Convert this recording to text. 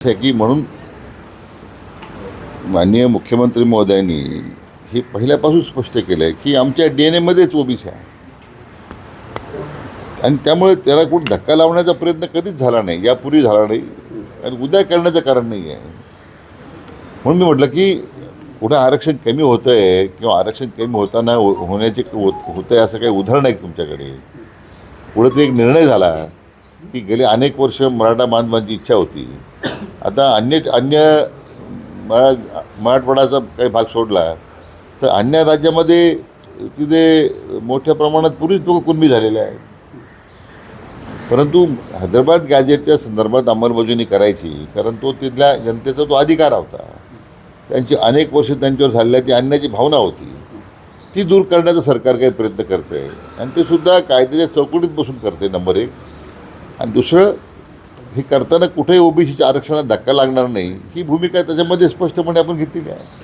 आहे की म्हणून माननीय मुख्यमंत्री महोदयांनी हे पहिल्यापासून स्पष्ट केलं आहे की आमच्या डी एन एमध्येच ओबीसी आहे. आणि त्यामुळे त्याला कुठं धक्का लावण्याचा प्रयत्न कधीच झाला नाही यापूर्वी झाला नाही आणि उद्या करण्याचं कारण नाही आहे म्हणून मी म्हटलं की कुठं आरक्षण कमी होतं आहे किंवा आरक्षण कमी होताना होण्याचे होत होतं आहे असं काही उदाहरण आहे तुमच्याकडे? पुढे ते एक निर्णय झाला. की गेले अनेक वर्ष मराठा बांधवांची इच्छा होती. आता अन्य अन्य मरा मराठवाडाचा काही भाग सोडला तर अन्य राज्यामध्ये तिथे मोठ्या प्रमाणात पूर्वीच लोक कुणबी झालेले आहेत. परंतु हैदराबाद गॅजेटच्या संदर्भात अंमलबजावणी करायची कारण तो तिथल्या जनतेचा तो अधिकार होता. त्यांची अनेक वर्ष त्यांच्यावर झालेल्या ती अन्याची भावना होती. ती दूर करण्याचा सरकार काही प्रयत्न करते आणि ते सुद्धा कायद्याच्या चौकटीत बसून करते नंबर एक. आणि दुसरं हे करताना कुठेही ओबीसीच्या आरक्षणात धक्का लागणार नाही. ही भूमिका त्याच्यामध्ये स्पष्टपणे आपण घेतलेली आहे